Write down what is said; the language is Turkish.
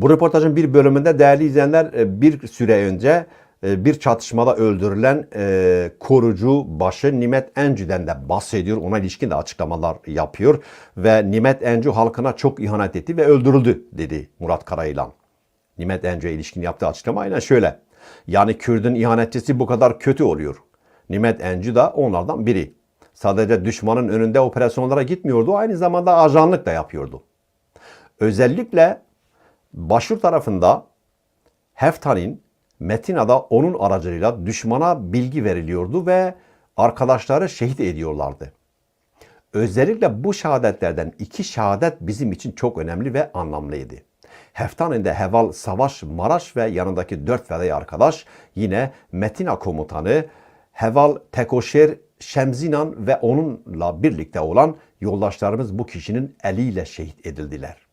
Bu röportajın bir bölümünde değerli izleyenler e, bir süre önce e, bir çatışmada öldürülen e, korucu başı Nimet Encü'den de bahsediyor. Ona ilişkin de açıklamalar yapıyor. Ve Nimet Encü halkına çok ihanet etti ve öldürüldü dedi Murat Karayılan. Nimet Encü'ye ilişkin yaptığı açıklama aynen şöyle. Yani Kürdün ihanetçisi bu kadar kötü oluyor. Nimet Encü de onlardan biri. Sadece düşmanın önünde operasyonlara gitmiyordu, aynı zamanda ajanlık da yapıyordu. Özellikle Başur tarafında Heftal'in Metina'da onun aracılığıyla düşmana bilgi veriliyordu ve arkadaşları şehit ediyorlardı. Özellikle bu şehadetlerden iki şehadet bizim için çok önemli ve anlamlıydı. Heftan'ın da Heval Savaş Maraş ve yanındaki dört fedai arkadaş yine Metina komutanı Heval Tekoşer Şemzinan ve onunla birlikte olan yoldaşlarımız bu kişinin eliyle şehit edildiler.